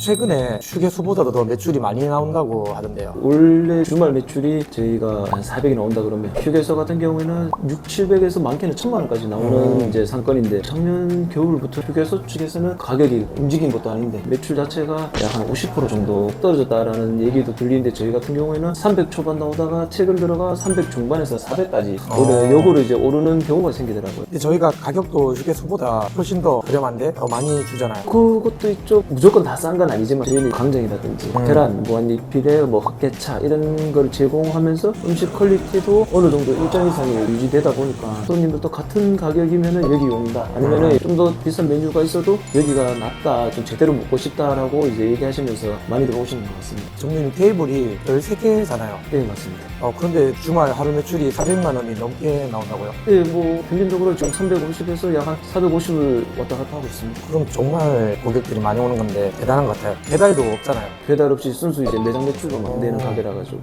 최근에 휴게소보다도 더 매출이 많이 나온다고 하던데요. 원래 주말 매출이 저희가 한 400이 나온다 그러면 휴게소 같은 경우에는 6, 700에서 많게는 1000만 원까지 나오는 이제 상권인데 작년 겨울부터 휴게소 측에서는 가격이 움직인 것도 아닌데 매출 자체가 약 한 50% 정도 떨어졌다라는 얘기도 들리는데 저희 같은 경우에는 300 초반 나오다가 최근 들어가 300 중반에서 400까지 오르 요거로 이제 오르는 경우가 생기더라고요. 근데 저희가 가격도 휴게소보다 훨씬 더 저렴한데 더 많이 주잖아요. 그것도 있죠. 무조건 다 싼 건 아니지만 저희는 광장이라든지 음. 계란, 무한리필에 뭐 헛개차 이런 걸 제공하면서 음식 퀄리티도 어느 정도 일정 이상이 유지되다 보니까 손님들도 같은 가격이면은 여기 온다. 아니면은 좀 더 비싼 메뉴가 있어도 여기가 낫다. 좀 제대로 먹고 싶다라고 이제 얘기하시면서 많이들 오시는 것 같습니다. 정님 테이블이 13개잖아요. 네, 맞습니다. 어, 그런데 주말 하루 매출이 400만 원이 넘게 나온다고요? 네, 뭐 평균적으로 지금 350에서 약 한 450을 왔다 갔다 하고 있습니다. 그럼 정말 고객들이 많이 오는 건데 대단한 것 같아요. 배달도 없잖아요. 배달 없이 순수 이제 매장 매출로만 어. 내는 가게라 가지고.